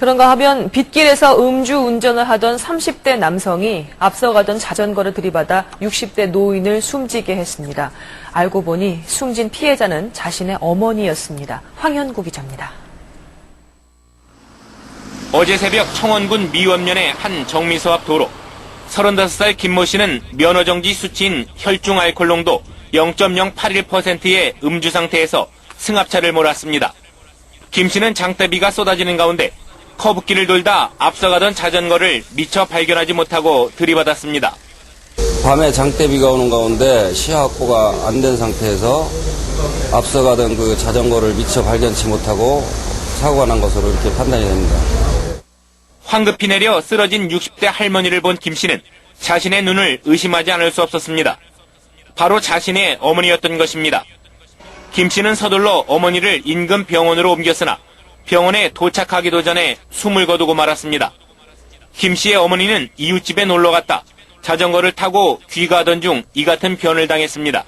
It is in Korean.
그런가 하면 빗길에서 음주 운전을 하던 30대 남성이 앞서가던 자전거를 들이받아 60대 노인을 숨지게 했습니다. 알고 보니 숨진 피해자는 자신의 어머니였습니다. 황현구 기자입니다. 어제 새벽 청원군 미원면의 한 정미소 앞 도로. 35살 김모 씨는 면허정지 수치인 혈중 알코올 농도 0.081%의 음주 상태에서 승합차를 몰았습니다. 김 씨는 장대비가 쏟아지는 가운데 커브길을 돌다 앞서가던 자전거를 미처 발견하지 못하고 들이받았습니다. 밤에 장대비가 오는 가운데 시야 확보가 안 된 상태에서 앞서가던 그 자전거를 미처 발견치 못하고 사고가 난 것으로 이렇게 판단이 됩니다. 황급히 내려 쓰러진 60대 할머니를 본 김 씨는 자신의 눈을 의심하지 않을 수 없었습니다. 바로 자신의 어머니였던 것입니다. 김 씨는 서둘러 어머니를 인근 병원으로 옮겼으나 병원에 도착하기도 전에 숨을 거두고 말았습니다. 김 씨의 어머니는 이웃집에 놀러 갔다 자전거를 타고 귀가하던 중 이 같은 변을 당했습니다.